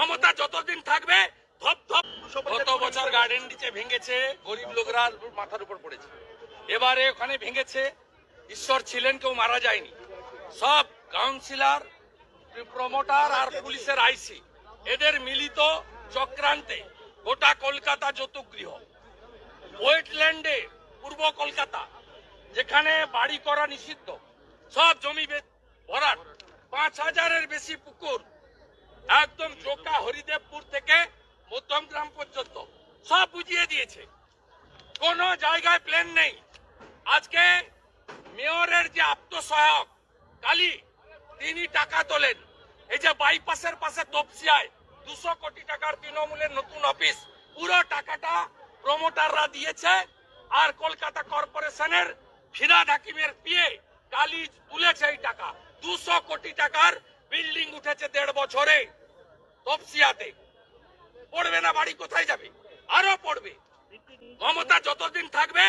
মমতা যতদিন থাকবে, ধপ গত বছর গার্ডেন নিচে ভেঙেছে, গরিব লোকরা মাথার উপর পড়েছে। এবারে ওখানে ভেঙেছে, ঈশ্বর ছিলেন, কেউ মারা যায়নি। সব কাউন্সিলর প্রমোটার আর পুলিশের আইসি এদের মিলিত চক্রান্তে গোটা কলকাতা যৌতুগৃহ ওয়েটল্যান্ডে পূর্ব কলকাতা, যেখানে বাড়ি করা নিষিদ্ধ। সব জমি ভরাট। পাঁচ হাজারের বেশি পুকুর একদম জোকা হরিদেবপুর থেকে মধ্যমগ্রাম পর্যন্ত। সব বুঝিয়ে দিয়েছে। কোন জায়গায় প্লেন নেই। আজকে মেয়রের যে আত্মসহায়ক, কালী, তিনি টাকা তোলেন। এই যে বাইপাসের পাশে তপসিয়ায় দুশো কোটি টাকার তৃণমূলের নতুন অফিস, পুরো টাকাটা প্রমোটাররা দিয়েছে আর কলকাতা কর্পোরেশনের ফিরাদ হাকিমের পিয়ে কালি তুলেছে এই টাকা। দুশো কোটি টাকার বিল্ডিং উঠেছে দেড় বছরে। তপসিয়াতে পড়বে না বাড়ি কোথায় যাবে? আরও পড়বে। মমতা যতদিন থাকবে